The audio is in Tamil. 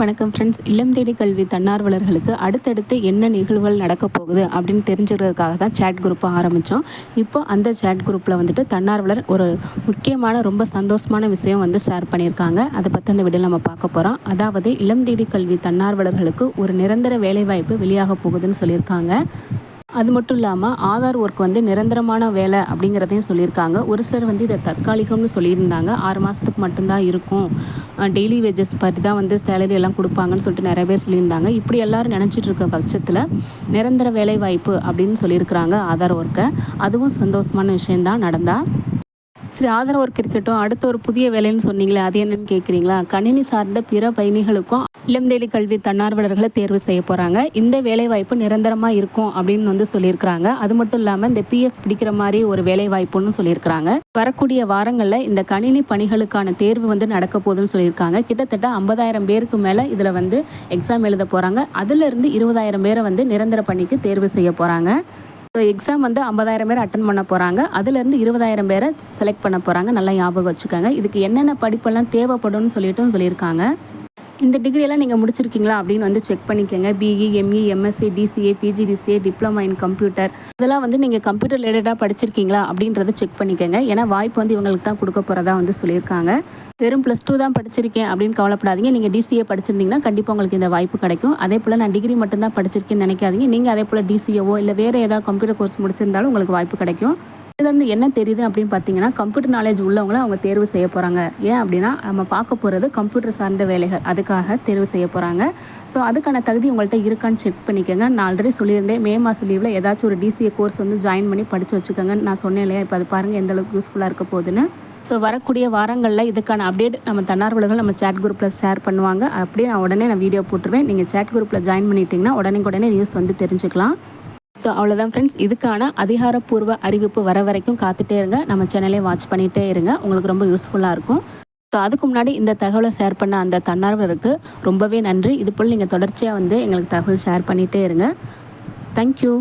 வணக்கம் ஃப்ரெண்ட்ஸ் இல்லம் தேடி கல்வி தன்னார்வலர்களுக்கு அடுத்தடுத்து என்ன நிகழ்வுகள் நடக்க போகுது அப்படின்னு தெரிஞ்சுக்கிறதுக்காக தான் சேட் குரூப்பை ஆரம்பித்தோம் இப்போ அந்த சேட் குரூப்பில் வந்துட்டு தன்னார்வலர் ஒரு முக்கியமான ரொம்ப சந்தோஷமான விஷயம் வந்து ஷேர் பண்ணியிருக்காங்க. அதை பற்றி அந்த வீடியோ நம்ம பார்க்க போகிறோம் அதாவது இளம் தேடி கல்வி தன்னார்வலர்களுக்கு ஒரு நிரந்தர வேலைவாய்ப்பு வெளியாக போகுதுன்னு சொல்லியிருக்காங்க. அது மட்டும் இல்லாமல் ஆதார் ஒர்க் வந்து நிரந்தரமான வேலை அப்படிங்கிறதையும் சொல்லியிருக்காங்க. ஒரு சிலர் வந்து இதை தற்காலிகம்னு சொல்லியிருந்தாங்க. ஆறு மாதத்துக்கு மட்டும்தான் இருக்கும். டெய்லி வேஜஸ் பற்றி தான் வந்து சேலரி எல்லாம் கொடுப்பாங்கன்னு சொல்லிட்டு நிறைய பேர் சொல்லியிருந்தாங்க. இப்படி எல்லாரும் நினச்சிட்டு இருக்க பட்சத்தில் நிரந்தர வேலை வாய்ப்பு அப்படின்னு சொல்லியிருக்கிறாங்க ஆதார் ஒர்க்கை அதுவும் சந்தோஷமான விஷயந்தான் நடந்தால் சரி ஆதரவு ஒர்க் இருக்கட்டும். அடுத்த ஒரு புதிய வேலைன்னு சொன்னீங்களே அது என்னன்னு கேட்குறீங்களா கணினி சார்ந்த பிற பயணிகளுக்கும் இளம்தேடி கல்வி தன்னார்வலர்களை தேர்வு செய்ய போகிறாங்க இந்த வேலைவாய்ப்பு நிரந்தரமாக இருக்கும் அப்படின்னு வந்து சொல்லியிருக்கிறாங்க. அது மட்டும் இல்லாமல் இந்த பிஎஃப் பிடிக்கிற மாதிரி ஒரு வேலைவாய்ப்புன்னு சொல்லியிருக்கிறாங்க. வரக்கூடிய வாரங்களில் இந்த கணினி பணிகளுக்கான தேர்வு வந்து நடக்க போகுதுன்னு சொல்லியிருக்காங்க. கிட்டத்தட்ட ஐம்பதாயிரம் பேருக்கு மேலே இதில் வந்து எக்ஸாம் எழுத போகிறாங்க அதுலேருந்து இருபதாயிரம் பேரை வந்து நிரந்தர பணிக்கு தேர்வு செய்ய போகிறாங்க ஸோ எக்ஸாம் வந்து ஐம்பதாயிரம் பேர் அட்டன் பண்ண போகிறாங்க அதுலேருந்து இருபதாயிரம் பேரை செலக்ட் பண்ண போகிறாங்க நல்லா ஞாபகம் வச்சுக்கோங்க. இதுக்கு என்னென்ன படிப்பெல்லாம் தேவைப்படும்னு சொல்லிட்டும் சொல்லியிருக்காங்க. இந்த டிகிரியெல்லாம் நீங்கள் முடிச்சிருக்கீங்களா அப்படின்னு வந்து செக் பண்ணிக்கோங்க. BE ME MSc DCA PGDCA diploma in computer இதெல்லாம் வந்து நீங்கள் கம்ப்யூட்டர் ரிலேட்டடாக படிச்சிருக்கீங்களா அப்படின்றத செக் பண்ணிக்கோங்க. ஏன்னா வாய்ப்பு வந்து இவங்களுக்கு தான் கொடுக்க போகிறதா வந்து சொல்லியிருக்காங்க. வெறும் ப்ளஸ் டூ தான் படிச்சிருக்கேன் அப்படின்னு கவலைப்படாதீங்க. நீங்கள் டிசிஏ படிச்சிருந்தீங்கன்னா கண்டிப்பாக உங்களுக்கு இந்த வாய்ப்பு கிடைக்கும். அதே போல் நான் டிகிரி மட்டும்தான் படிச்சிருக்கேன்னு நினைக்காதீங்க. நீங்கள் அதே போல் டிசிஏவோ இல்லை வேறு ஏதாவது கம்ப்யூட்டர் கோர்ஸ் முடிச்சிருந்தாலும் உங்களுக்கு வாய்ப்பு கிடைக்கும். இதுலேருந்து என்ன தெரியுது அப்படின்னு பார்த்தீங்கன்னா கம்ப்யூட்டர் நாலேஜ் உள்ளவங்கள அவங்க தேர்வு செய்ய போகிறாங்க ஏன் அப்படின்னா நம்ம பார்க்க போகிறது கம்ப்யூட்டர் சார்ந்த வேலைகள். அதுக்காக தேர்வு செய்ய போகிறாங்க ஸோ அதுக்கான தகுதி உங்கள்கிட்ட இருக்கான்னு செக் பண்ணிக்கோங்க. நான் ஆல்ரெடி சொல்லியிருந்தேன் மே மாதம் லீவில் ஏதாச்சும் ஒரு டிசிஏ கோர்ஸ் வந்து ஜாயின் பண்ணி படித்து வச்சுக்கோங்கன்னு நான் சொன்னேன் இல்லையா? இப்போ அது பாருங்கள் எந்த அளவுக்கு யூஸ்ஃபுல்லாக இருக்க போகுதுன்னு. ஸோ வரக்கூடிய வாரங்களில் இதுக்கான அப்டேட் நம்ம தன்னார்வலர்கள் நம்ம சேட் குரூப்பில் ஷேர் பண்ணுவாங்க. அப்படியே நான் உடனே நான் வீடியோ போட்டுருவேன். நீங்கள் சேட் குரூப்பில் ஜாயின் பண்ணிட்டீங்கன்னா உடனே உடனே நியூஸ் வந்து தெரிஞ்சுக்கலாம். ஸோ அவ்வளோதான் ஃப்ரெண்ட்ஸ் இதுக்கான அதிகாரப்பூர்வ அறிவிப்பு வர வரைக்கும் காத்துட்டே இருங்க. நம்ம சேனலே வாட்ச் பண்ணிகிட்டே இருங்க. உங்களுக்கு ரொம்ப யூஸ்ஃபுல்லாக இருக்கும். ஸோ அதுக்கு முன்னாடி இந்த தகவலை ஷேர் பண்ண அந்த தன்னார்வருக்கு ரொம்பவே நன்றி. இது போல் நீங்கள் தொடர்ச்சியாக வந்து எங்களுக்கு தகவல் ஷேர் பண்ணிகிட்டே இருங்க. தேங்க்யூ